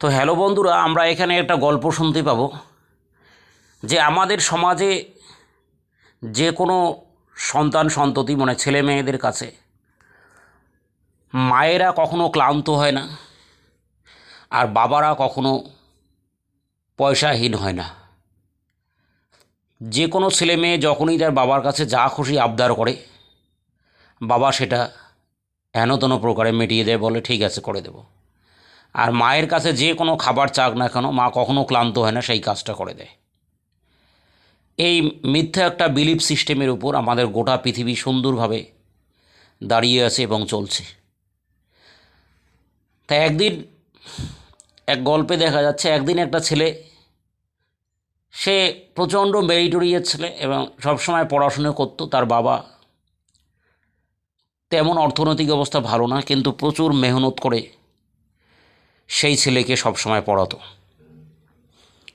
তো হ্যালো বন্ধুরা, আমরা এখানে একটা গল্প শুনতে পাবো। যে আমাদের সমাজে যে কোনো সন্তান সন্ততি মানে ছেলে মেয়েদের কাছে মায়েরা কখনো ক্লান্ত হয় না, আর বাবারা কখনো পয়সাহীন হয় না। যে কোনো ছেলে মেয়ে যখনই তার বাবার কাছে যা খুশি আবদার করে, বাবা সেটা হেনতন প্রকারে মিটিয়ে দেয়, বলে ঠিক আছে, করে দেব। আর মায়ের কাছে যে কোনো খাবার চাক না কেন, মা কখনো ক্লান্ত হয় না, সেই কাজটা করে দেয়। এই মিথ্যা একটা বিলিফ সিস্টেমের উপর আমাদের গোটা পৃথিবী সুন্দরভাবে দাঁড়িয়ে আছে এবং চলছে। তা একদিন এক গল্পে দেখা যাচ্ছে, একদিন একটা ছেলে, সে প্রচণ্ড মেরিটোরিয়াস ছেলে এবং সবসময় পড়াশুনো করতো, তার বাবা তেমন অর্থনৈতিক অবস্থা ভালো না, কিন্তু প্রচুর মেহনত করে সেই ছেলেকে সবসময় পড়াতো।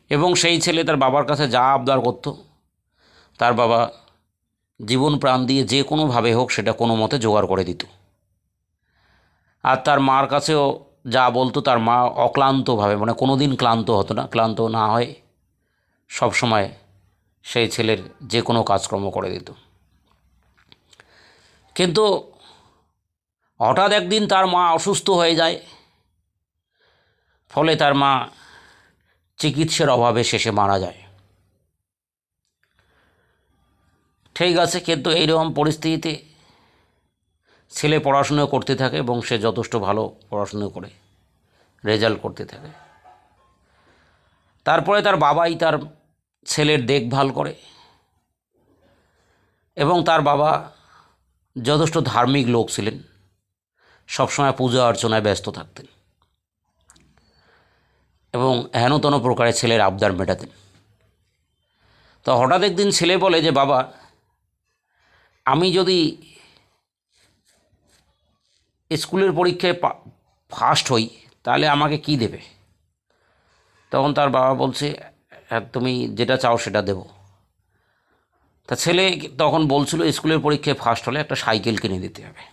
এবং সেই ছেলে তার বাবার কাছে যা আবদার করতো, তার বাবা জীবন প্রাণ দিয়ে যে কোনোভাবে হোক সেটা কোনো মতে জোগাড় করে দিত। আর তার মার কাছেও যা বলতো তার মা অক্লান্তভাবে মানে কোনো দিন ক্লান্ত হতো না, ক্লান্ত না হয় সব সময় সেই ছেলের যে কোনো কাজকর্ম করে দিত। কিন্তু হঠাৎ একদিন তার মা অসুস্থ হয়ে যায় ফলে তার মা চিকিৎসার অভাবে শেষে মারা যায়। ঠিক আছে, কিন্তু এইরকম পরিস্থিতিতে ছেলে পড়াশুনো করতে থাকে এবং সে যথেষ্ট ভালো পড়াশুনো করে, রেজাল্ট করতে থাকে। তারপরে তার বাবাই তার ছেলের দেখভাল করে এবং তার বাবা যথেষ্ট ধার্মিক লোক ছিলেন, সবসময় পূজা অর্চনায় ব্যস্ত থাকতেন। এবং হেনতন প্রকারে ছেলের আবদার মেটাতেন। তো হঠাৎ একদিন ছেলে বলে যে বাবা আমি যদি স্কুলের পরীক্ষায় ফার্স্ট হই তাহলে আমাকে কি দেবে? তখন তার বাবা বলছে "হ্যাঁ, তুমি যেটা চাও সেটা দেব। তা ছেলে তখন বলছিল স্কুলের পরীক্ষায় ফার্স্ট হলে একটা সাইকেল কিনে দিতে হবে।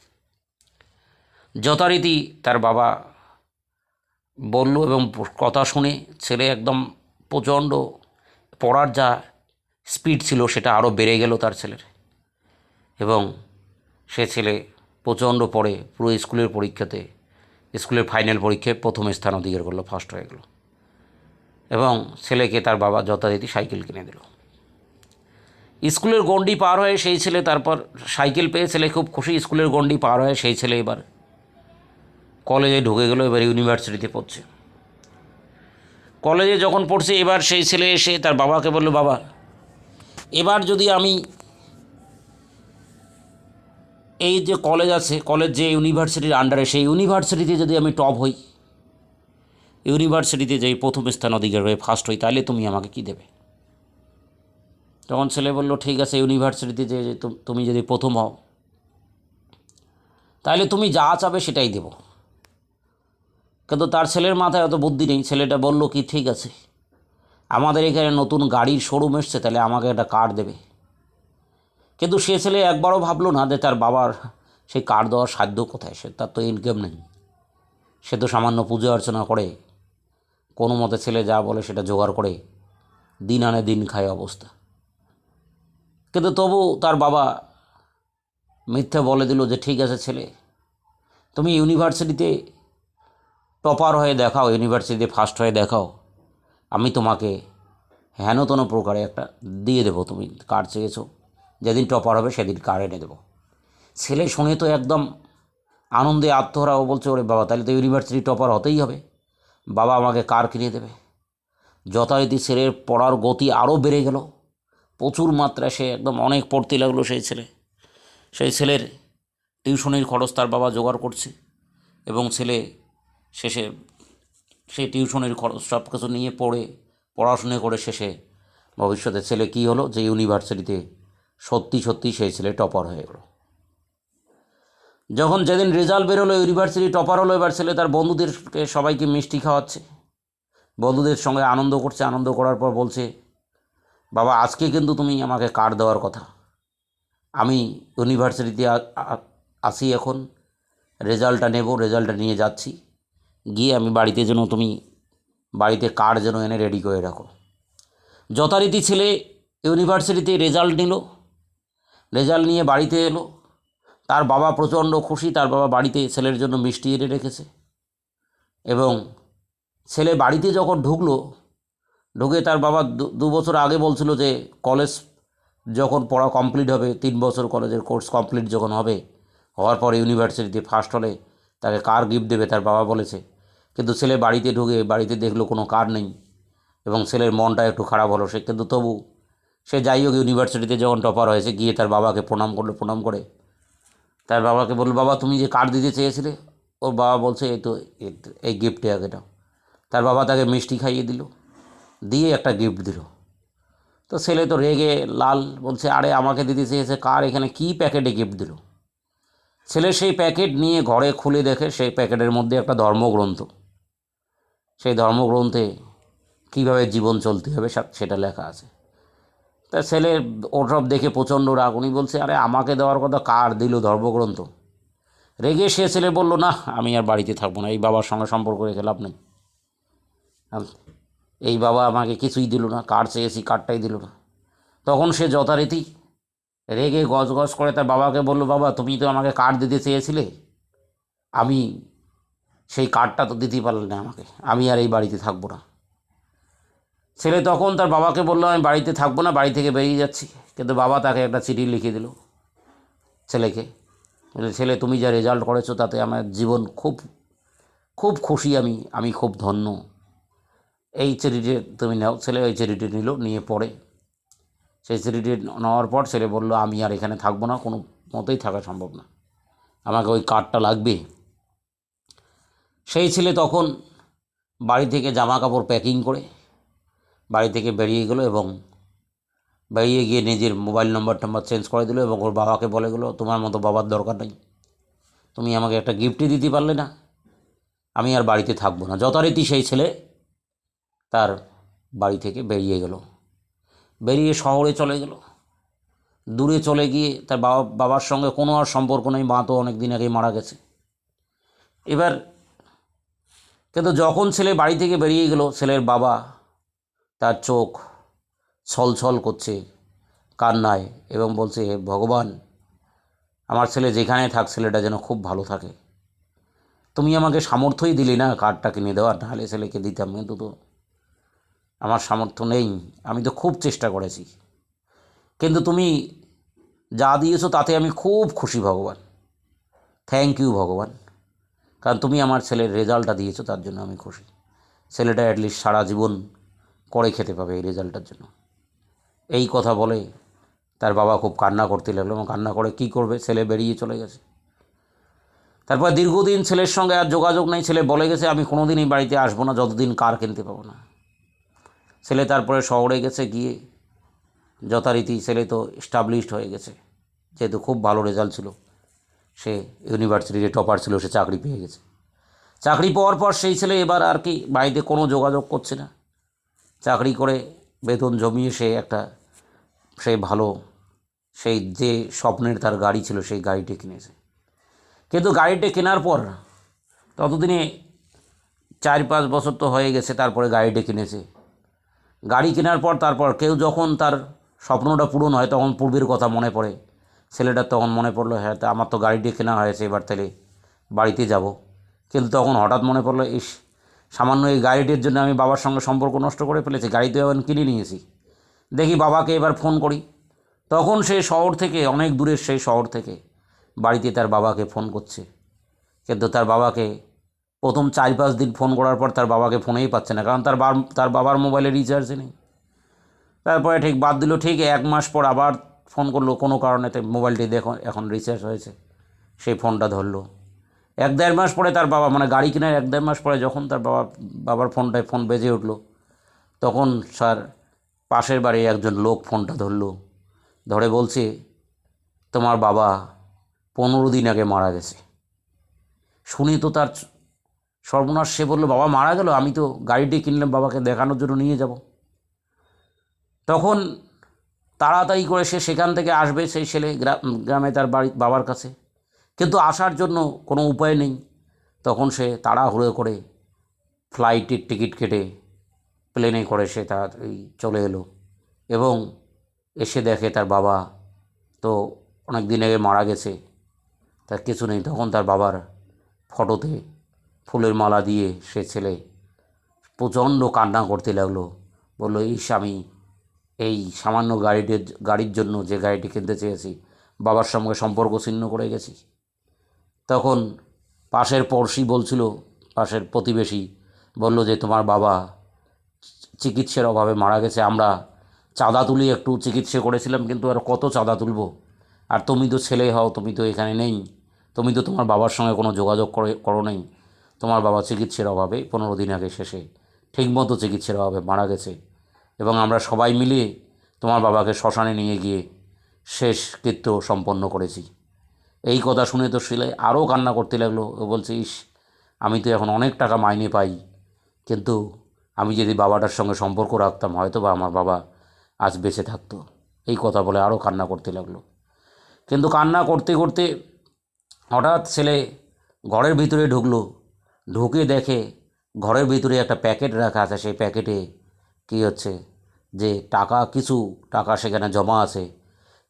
যথারীতি তার বাবা বলল এবং কথা শুনে ছেলে একদম প্রচণ্ড পড়ার যা স্পিড ছিল সেটা আরও বেড়ে গেল তার ছেলের। এবং সে ছেলে প্রচণ্ড পড়ে পুরো স্কুলের পরীক্ষাতে, স্কুলের ফাইনাল পরীক্ষায় প্রথম স্থান অধিকার করল ফার্স্ট হয়ে গেল। এবং ছেলেকে তার বাবা যথারীতি সাইকেল কিনে দিল। স্কুলের গণ্ডি পার হয়ে সেই ছেলে তারপর সাইকেল পেয়ে ছেলে খুব খুশি, স্কুলের গণ্ডি পার হয়ে সেই ছেলে এবার কলেজে ঢুকে গেল, এবার ইউনিভার্সিটিতে পড়ছে। কলেজে যখন পড়ছে, এবার সেই ছেলে এসে তার বাবাকে বলল, বাবা, এবার যদি আমি এই যে কলেজ আছে, কলেজ যে ইউনিভার্সিটির আন্ডারে সেই ইউনিভার্সিটিতে যদি আমি টপ হই, ইউনিভার্সিটিতে যে প্রথম স্থান অধিকার হয়ে ফার্স্ট হই, তাহলে তুমি আমাকে কি দেবে? তখন ছেলে বলল, ঠিক আছে, ইউনিভার্সিটিতে যে তুমি যদি প্রথম হও, তাহলে তুমি যা চাবে সেটাই দেব। কিন্তু তার ছেলের মাথায় অত বুদ্ধি নেই। ছেলেটা বলল কি, ঠিক আছে। আমাদের এখানে নতুন গাড়ির শোরুম এসছে, তাহলে আমাকে একটা কার দেবে। কিন্তু সে ছেলে একবারও ভাবলো না যে তার বাবার সেই কার দেওয়ার সাধ্য কোথায়। সে, তার তো ইনকাম নেই। সে তো সামান্য পুজো অর্চনা করে। কোনো মতে ছেলে যা বলে সেটা জোগাড় করে। দিন আনে দিন খায় অবস্থা। কিন্তু তবু তার বাবা মিথ্যে বলে দিল যে, ঠিক আছে ছেলে, তুমি ইউনিভার্সিটিতে টপার হয়ে দেখাও ইউনিভার্সিটিতে ফার্স্ট হয়ে দেখাও। আমি তোমাকে হেনতন প্রকারে একটা দিয়ে দেবো, তুমি কার চেয়েছো। যেদিন টপার হবে সেদিন কার এনে দেবো। ছেলে শুনে তো একদম আনন্দে আত্মহারা ও বলছে, ওরে বাবা, তাহলে তো ইউনিভার্সিটি টপার হতেই হবে। বাবা আমাকে কার কিনে দেবে। যথারীতি ছেলের পড়ার গতি আরও বেড়ে গেল। প্রচুর মাত্রায় সে একদম অনেক পড়তে লাগল সেই ছেলে। সেই ছেলের টিউশনির খরচ তার বাবা জোগাড় করছে এবং ছেলে শেষে সেই টিউশনের খরচ সব কিছু নিয়ে পড়ে, পড়াশুনো করে শেষে ভবিষ্যতে ছেলে কী হলো? যে ইউনিভার্সিটিতে সত্যি সত্যি সেই ছেলে টপার হয়ে গেল। যখন যেদিন রেজাল্ট বেরোলো, ইউনিভার্সিটি টপার হলো, এবার ছেলে তার বন্ধুদেরকে সবাইকে মিষ্টি খাওয়াচ্ছে। বন্ধুদের সঙ্গে আনন্দ করছে, আনন্দ করার পর বলছে, বাবা, আজকে কিন্তু তুমি আমাকে কার্ড দেওয়ার কথা। আমি ইউনিভার্সিটিতে আসি এখন, রেজাল্টটা নেব, রেজাল্টটা নিয়ে যাচ্ছি। গিয়ে আমি বাড়িতে যেন তুমি বাড়িতে কার্ড যেন এনে রেডি করে রাখো। যথারীতি ছেলে ইউনিভার্সিটিতে রেজাল্ট নিল। রেজাল্ট নিয়ে বাড়িতে এলো। তার বাবা প্রচণ্ড খুশি, তার বাবা বাড়িতে ছেলের জন্য মিষ্টি এনে রেখেছে। এবং ছেলে বাড়িতে যখন ঢুকলো, ঢুকে তার বাবা দু- দু বছর আগে বলছিল যে, কলেজ যখন পড়া কমপ্লিট হবে, তিন বছর কলেজের কোর্স কমপ্লিট যখন হবে, হওয়ার পর ইউনিভার্সিটিতে ফার্স্ট হলে তাকে কার গিফট দেবে? তার বাবা বলেছে কিন্তু ছেলে বাড়িতে ঢুকে বাড়িতে দেখল কোনো কার নেই এবং ছেলের মনটা একটু খারাপ হলো সে। কিন্তু তবু সে যাই হোক ইউনিভার্সিটিতে যখন টপার হয়েছে গিয়ে তার বাবাকে প্রণাম করল, প্রণাম করে। তার বাবাকে বলল, বাবা, তুমি যে কার্ড দিতে চেয়েছিলে? ওর বাবা বলছে, এই তো, এই গিফটে নাও তার বাবা তাকে মিষ্টি খাইয়ে দিল, দিয়ে একটা গিফট দিল। তো ছেলে তো রেগে লাল বলছে, আরে, আমাকে দিতে চেয়েছে কার? এখানে কী প্যাকেটে গিফট দিল? ছেলে সেই প্যাকেট নিয়ে ঘরে খুলে দেখে, সেই প্যাকেটের মধ্যে একটা ধর্মগ্রন্থ। সেই ধর্মগ্রন্থে কীভাবে জীবন চলতে হবে সেটা লেখা আছে। তা ছেলে ওসব দেখে প্রচণ্ড রাগ, উনি বলছে, আরে, আমাকে দেওয়ার কথা কার দিল ধর্মগ্রন্থ? রেগে সে ছেলে বলল, না, আমি আর বাড়িতে থাকব না, এই বাবার সঙ্গে সম্পর্ক রেখে লাভ নেই। এই বাবা আমাকে কিছুই দিল না, কার চেয়েছি কার্ডটাই দিল না। তখন সে যথারীতি রেগে গজ গজ করে তার বাবাকে বলল, বাবা, তুমি তো আমাকে কার্ড দিতে চেয়েছিলে? আমি সেই কার্ডটা তো দিতেই পারলে না আমাকে। আমি আর এই বাড়িতে থাকব না। ছেলে তখন তার বাবাকে বলল, আমি বাড়িতে থাকব না, বাড়ি থেকে বেরিয়ে যাচ্ছি। কিন্তু বাবা তাকে একটা চিঠি লিখে দিল ছেলেকে। ছেলে, তুমি যা রেজাল্ট করেছ তাতে আমার জীবন খুব খুব খুশি আমি আমি খুব ধন্য। এই চিঠিটি তুমি নাও। ছেলে ওই চিঠিটি নিল, নিয়ে পড়ে। সেই চিঠিটি নেওয়ার পর ছেলে বলল, আমি আর এখানে থাকব না, কোনো মতেই থাকা সম্ভব না। আমাকে ওই কার্ডটা লাগবে। সেই ছেলে তখন বাড়ি থেকে জামা কাপড় প্যাকিং করে বাড়ি থেকে বেরিয়ে গেলো এবং বেরিয়ে গিয়ে নিজের মোবাইল নম্বর টাম্বার চেঞ্জ করে দিল এবং ওর বাবাকে বলে গেলো, তোমার মতো বাবার দরকার নেই। তুমি আমাকে একটা গিফটই দিতে পারলে না। আমি আর বাড়িতে থাকব না। যথারীতি সেই ছেলে তার বাড়ি থেকে বেরিয়ে গেল। বেরিয়ে শহরে চলে গেল। দূরে চলে গিয়ে তার বাবা, বাবার সঙ্গে কোনো আর সম্পর্ক নেই। মা তো অনেক দিন আগেই মারা গেছে। এবার কিন্তু যখন ছেলে বাড়ি থেকে বেরিয়ে গেল, ছেলের বাবা তার চোখ ছলছল করছে, কান্নায় এবং বলছে, "হে ভগবান, আমার ছেলে যেখানে থাক, ছেলেটা যেন খুব ভালো থাকে। তুমি আমাকে সামর্থ্যই দিলি না কার্ডটা কিনে দেওয়ার? নাহলে ছেলেকে দিতাম কিন্তু তো আমার সামর্থ্য নেই। আমি তো খুব চেষ্টা করেছি। কিন্তু তুমি যা দিয়েছ, তাতে আমি খুব খুশি, ভগবান। থ্যাংক ইউ ভগবান। কারণ তুমি আমার ছেলের রেজাল্টটা দিয়েছ, তার জন্য আমি খুশি। ছেলেটা অ্যাটলিস্ট সারা জীবন করে খেতে পাবে এই রেজাল্টটার জন্য। এই কথা বলে তার বাবা খুব কান্না করতে লাগল। এবং কান্না করে কী করবে? ছেলে বেরিয়ে চলে গেছে। তারপর দীর্ঘদিন ছেলের সঙ্গে আর যোগাযোগ নেই। ছেলে বলে গেছে, আমি কোনো দিনই বাড়িতে আসব না, যতদিন কার কিনতে পাবো না। ছেলে তারপরে শহরে গেছে, গিয়ে যথারীতি ছেলে তো এস্টাবলিশড হয়ে গেছে। যেহেতু খুব ভালো রেজাল্ট ছিল। সে ইউনিভার্সিটিতে টপার ছিল, সে চাকরি পেয়ে গেছে। চাকরি পাওয়ার পর সেই ছেলে এবার আর কি বাড়িতে কোনো যোগাযোগ করছে না। চাকরি করে বেতন জমিয়ে সে একটা, সে ভালো, সেই যে স্বপ্নের তার গাড়ি ছিল, সেই গাড়িটি কিনেছে। কিন্তু গাড়িটি কেনার পর ততদিনে চার পাঁচ বছর তো হয়ে গেছে, তারপরে গাড়িটি কিনেছে। গাড়ি কেনার পর তারপর কেউ যখন তার স্বপ্নটা পূরণ হয়, তখন পূর্বের কথা মনে পড়ে। ছেলেটার তখন মনে পড়ল হ্যাঁ তা আমার তো গাড়িটি কেনা হয়েছে এবার তাহলে বাড়িতে যাব। কিন্তু তখন হঠাৎ মনে পড়ল, ইস, সামান্য এই গাড়িটির জন্য আমি বাবার সঙ্গে সম্পর্ক নষ্ট করে ফেলেছি গাড়িতে এখন কিনে নিয়েছি। দেখি বাবাকে এবার ফোন করি। তখন সেই শহর থেকে, অনেক দূরের সেই শহর থেকে বাড়িতে তার বাবাকে ফোন করছে। কিন্তু তার বাবাকে প্রথম চার পাঁচ দিন ফোন করার পর তার বাবাকে ফোনেই পাচ্ছে না, কারণ তার তার বাবার মোবাইলে রিচার্জ নেই। তারপরে ঠিক বাদ দিল, ঠিক এক মাস পর আবার ফোন করল, কোনো কারণেতে মোবাইলটি দেখো, এখন রিচার্জ হয়েছে। সেই ফোনটা ধরলো। এক দেড় মাস পরে তার বাবা মানে গাড়ি কেনার এক দেড় মাস পরে যখন তার বাবা, বাবার ফোনটায় ফোন বেজে উঠল, তখন স্যার পাশের বাড়ি একজন লোক ফোনটা ধরলো। ধরে বলছে, তোমার বাবা পনেরো দিন আগে মারা গেছে। শুনি তো তার সর্বনাশ, সে বলল, বাবা মারা গেল? আমি তো গাড়িটি কিনলাম, বাবাকে দেখানোর জন্য নিয়ে যাব। তখন তাড়াতাড়ি করে সে সেখান থেকে আসবে, সেই ছেলে গ্রা- গ্রামে তার বাড়ি, বাবার কাছে। কিন্তু আসার জন্য কোনো উপায় নেই। তখন সে তাড়াহুড়ো করে ফ্লাইটের টিকিট কেটে প্লেনে করে সে তাড়াতাড়ি চলে এলো এবং এসে দেখে তার বাবা তো অনেক দিন আগে মারা গেছে, তার কিছু নেই। তখন তার বাবার ফটোতে ফুলের মালা দিয়ে সে ছেলে প্রচণ্ড কান্না করতে লাগল। বলল, ইস, আমি এই সামান্য গাড়িটির গাড়ির জন্য যে গাড়িটি কিনতে চেয়েছি, বাবার সঙ্গে সম্পর্ক ছিন্ন করে গেছি। তখন পাশের পড়শি বলছিল, পাশের প্রতিবেশী বলল যে, তোমার বাবা চিকিৎসার অভাবে মারা গেছে, আমরা চাঁদা তুলি, একটু চিকিৎসা করেছিলাম, কিন্তু আর কত চাঁদা তুলবো? আর তুমি তো ছেলে হও, তুমি তো এখানে নেই, তুমি তো তোমার বাবার সঙ্গে কোনো যোগাযোগ করে, করো নেই। তোমার বাবা চিকিৎসার অভাবে পনেরো দিন আগে শেষে ঠিকমতো চিকিৎসার অভাবে মারা গেছে। এবং আমরা সবাই মিলে তোমার বাবাকে শ্মশানে নিয়ে গিয়ে শেষ কৃত্য সম্পন্ন করেছি। এই কথা শুনে তো শিলে আরও কান্না করতে লাগল ও বলছে, ইস, আমি তো এখন অনেক টাকা মাইনে পাই, কিন্তু আমি যদি বাবাটার সঙ্গে সম্পর্ক রাখতাম, হয়তো বা আমার বাবা আজ বেঁচে থাকতো। এই কথা বলে আরও কান্না করতে লাগল। কিন্তু কান্না করতে করতে হঠাৎ ছেলে ঘরের ভিতরে ঢুকলো, ঢুকে দেখে ঘরের ভিতরে একটা প্যাকেট রাখা আছে, সেই প্যাকেটে কী হচ্ছে? যে টাকা কিছু টাকা সেখানে জমা আছে।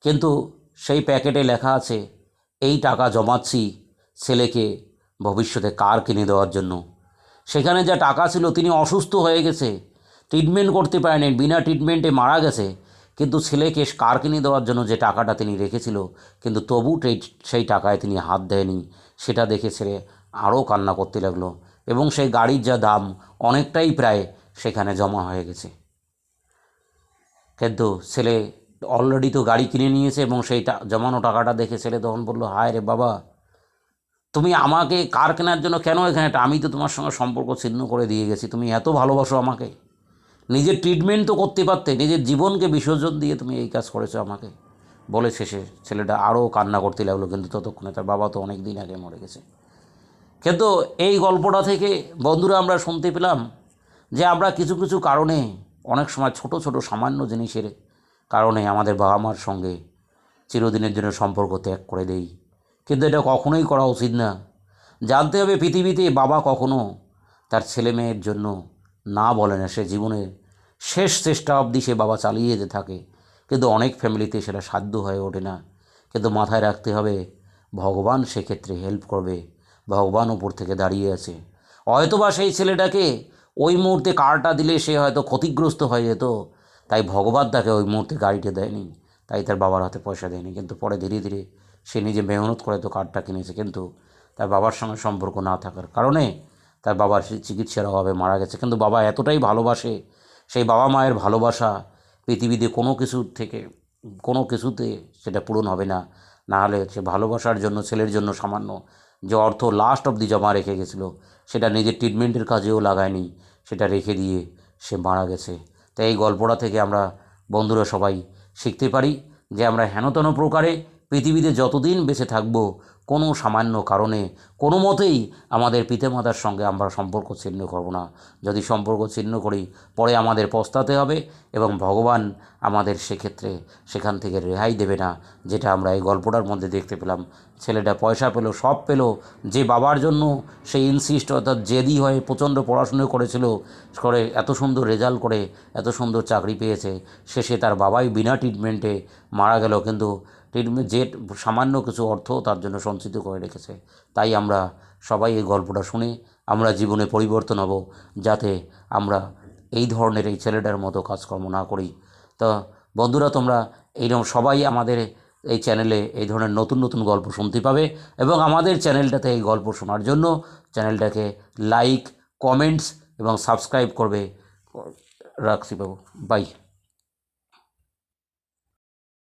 কিন্তু সেই প্যাকেটে লেখা আছে, এই টাকা জমাচ্ছি ছেলেকে ভবিষ্যতে কার কিনে দেওয়ার জন্য? সেখানে যা টাকা ছিল, তিনি অসুস্থ হয়ে গেছে। ট্রিটমেন্ট করতে পারেনি, বিনা ট্রিটমেন্টে মারা গেছে। কিন্তু ছেলেকে কার কিনে দেওয়ার জন্য যে টাকাটা তিনি রেখেছিল, কিন্তু তবু সেই টাকায় তিনি হাত দেয়নি। সেটা দেখে ছেলে আরও কান্না করতে লাগল এবং সেই গাড়ির যা দাম, অনেকটাই প্রায় সেখানে জমা হয়ে গেছে। কিন্তু ছেলে অলরেডি তো গাড়ি কিনে নিয়েছে এবং সেই জমানো টাকাটা দেখে ছেলে তখন বলল, হায় রে বাবা, তুমি আমাকে কার কেনার জন্য কেন এখানে? আমি তো তোমার সঙ্গে সম্পর্ক ছিন্ন করে দিয়ে গেছি, তুমি এত ভালোবাসো আমাকে নিজের ট্রিটমেন্ট তো করতে পারতে, নিজের জীবনকে বিসর্জন দিয়ে তুমি এই কাজ করেছ আমাকে বলে শেষে ছেলেটা আরও কান্না করতে লাগল, কিন্তু ততক্ষণে তার বাবা তো অনেক দিন আগে মরে গেছে কিন্তু এই গল্পটা থেকে বন্ধুরা আমরা শুনতে পেলাম যে আমরা কিছু কিছু কারণে অনেক সময় ছোট ছোট, সামান্য জিনিসের কারণে আমাদের বাবা মার সঙ্গে চিরদিনের জন্য সম্পর্ক ত্যাগ করে দেই। কিন্তু এটা কখনোই করা উচিত না। জানতে হবে পৃথিবীতে বাবা কখনো তার ছেলে মেয়ের জন্য না বলে না, সে জীবনের শেষ চেষ্টা অবধি সে বাবা চালিয়ে যেতে থাকে। কিন্তু অনেক ফ্যামিলিতে সেটা সাধ্য হয়ে ওঠে না। কিন্তু মাথায় রাখতে হবে, ভগবান সেক্ষেত্রে হেল্প করবে। ভগবান উপর থেকে দাঁড়িয়ে আছে। হয়তোবা সেই ছেলেটাকে ওই মুহূর্তে কারটা দিলে সে হয়তো ক্ষতিগ্রস্ত হয়ে যেত। তাই ভগবান তাকে ওই মুহূর্তে গাড়িটা দেয়নি। তাই তার বাবার হাতে পয়সা দেয়নি। কিন্তু পরে ধীরে ধীরে সে নিজে মেহনত করে তো কার্ডটা কিনেছে। কিন্তু তার বাবার সঙ্গে সম্পর্ক না থাকার কারণে তার বাবার চিকিৎসার অভাবে মারা গেছে। কিন্তু বাবা এতটাই ভালোবাসে, সেই বাবা মায়ের ভালোবাসা পৃথিবীতে কোনো কিছু থেকে, কোনো কিছুতে সেটা পূরণ হবে না। না হলে সে ভালোবাসার জন্য, ছেলের জন্য সামান্য যে অর্থ লাস্ট অবধি জমা রেখে গেছিল, সেটা নিজের ট্রিটমেন্টের কাজেও লাগায়নি, সেটা রেখে দিয়ে সে মারা গেছে। তাই এই গল্পটা থেকে আমরা বন্ধুরা সবাই শিখতে পারি যে আমরা হেনতেন প্রকারে পৃথিবীতে যতদিন বেঁচে থাকব কোনো সামান্য কারণে কোনো মতেই আমাদের পিতামাতার সঙ্গে আমরা সম্পর্ক ছিন্ন করব না। যদি সম্পর্ক ছিন্ন করি, পরে আমাদের পস্তাতে হবে এবং ভগবান আমাদের সেক্ষেত্রে সেখান থেকে রেহাই দেবে না, যেটা আমরা এই গল্পটার মধ্যে দেখতে পেলাম। ছেলেটা পয়সা পেল, সব পেল, যে বাবার জন্য সে ইনসিস্ট অর্থাৎ জেদি হয়ে প্রচণ্ড পড়াশুনো করেছিল, করে এত সুন্দর রেজাল্ট করে, এত সুন্দর চাকরি পেয়েছে, শেষে তার বাবাই বিনা ট্রিটমেন্টে মারা গেল। কিন্তু ট্রিটমেন্ট যে সামান্য কিছু অর্থ তার জন্য সঞ্চিত করে রেখেছে। তাই আমরা সবাই এই গল্পটা শুনে আমরা জীবনে পরিবর্তন হব যাতে আমরা এই ধরনের এই ছেলেটার মতো কাজকর্ম না করি। তো বন্ধুরা, তোমরা এইরকম সবাই আমাদের এই চ্যানেলে এই ধরনের নতুন নতুন গল্প শুনতে পাবে এবং আমাদের চ্যানেলটাতে এই গল্প শোনার জন্য চ্যানেলটাকে লাইক, কমেন্টস এবং সাবস্ক্রাইব করবে। রাখছি বাবু। বাই।